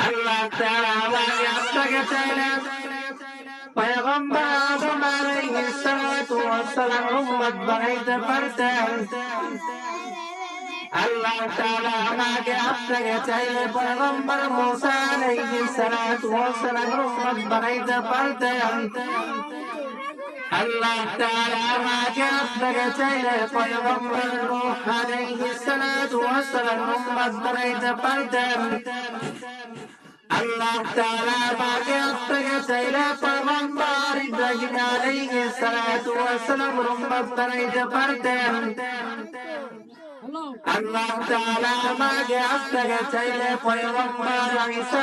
আল্লাহ তাআলা আমাকে আপনাকে চাইলেন পয়গম্বর আদম আলাইহিস সালাতু ওয়াস সালাম উম্মত বানাইতে পারতেন আল্লাহ তাআলা আমাকে আপনাকে চাইলে পয়গম্বর মুসা আলাইহিস সালাতু ওয়াস সালাম উম্মত বানাইতে পারতেন আল্লাহ তাআলা আমাকে আপনাকে চাইলে পয়গম্বর নূহ আলাইহিস সালাতু ওয়াস সালাম উম্মত বানাইতে পারতেন আল্লাহ তাআলা আমাকে আপনাকে চাইলে পয়গম্বর ইব্রাহিম আলাইহিস সালাতু ওয়াস সালাম উম্মত বানাইতে পারতেন আল্লাহ তাআলা আমাকে আপনাকে চাইলে পয়গম্বর ঈসা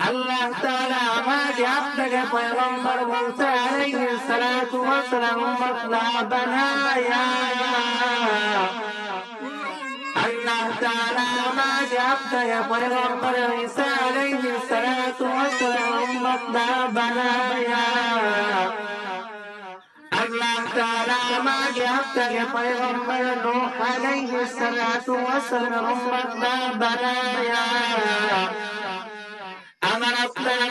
আল্লাহ তাআলা আমাকে আপনাকে পয়গম্বর মুসা আলাইহিস সালাতু ওয়াস সালাম উম্মত না বানায়া আল্লাহ তাআলা আমাকে আপনাকে পয়গম্বর ঈসা আলাইহিস সালাতু ওয়াস সালাম উম্মত না বানায়া আল্লাহ তাআলা আমাকে আপনাকে পয়গম্বর নূহ আলাইহিস সালাতু ওয়াস সালাম উম্মত না বানায়া আমার আপনার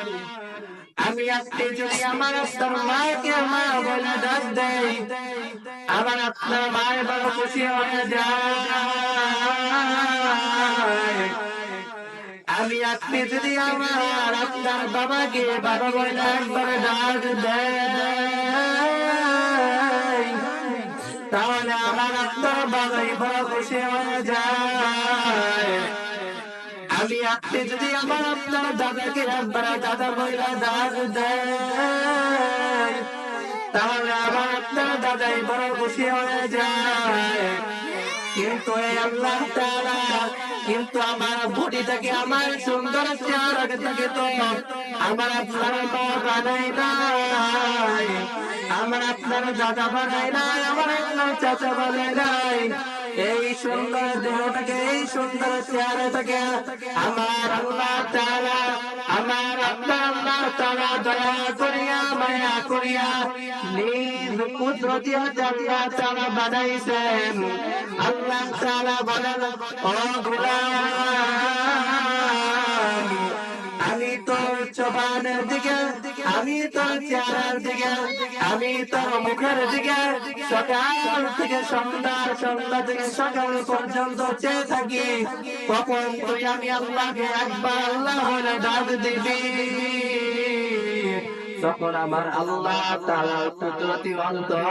যদি আমার আপনার মাকে মা বলে দেই আমার আপনার মায়ের খুশি হয়ে যায়। আমি আপনি যদি আমার আপনার বাবাকে বাবা বলে একবার ডাক দেয় তাহলে আমার আপনার বাবাই বড় খুশি হয়ে যায়। আমি আপনি যদি আমার আপনার দাদাকে একবার দাদা বইলা দাগ দেয়, তাহলে আমার আপনার দাদাই বড় খুশি হয়ে যায়। কিন্তু কিন্তু আমার বডি আমার সুন্দর চেহারা থেকে তো আমার আপনার মা বানাই নাই, আমার আপনার দাদা বানাই নাই, আমার আপনার চাচা বানাই নাই। এই সুন্দর দেহটাকে, এই সুন্দর চেহারাটাকে আমার আল্লাহ তাআলা, আমার আল্লাহ তাআলা দয়া করিয়া, মায়া করিয়া নিজ কুদরতি জাতিয়া তাআলা বানাইছেন। আল্লাহ তাআলা বলেন আমি তোর চবানের দিকে, আমি তোর চেহারার দিকে, আমি তোর মুখের দিকে, সকাল থেকে সন্ধ্যা সন্ধ্যা থেকে সকাল পর্যন্ত চেয়ে থাকি। তখন তুই আমি আল্লাহকে একবার আল্লাহ বলে ডাক দিবি? তখন আমার আল্লাহ তাআলা কুদরতি অন্তর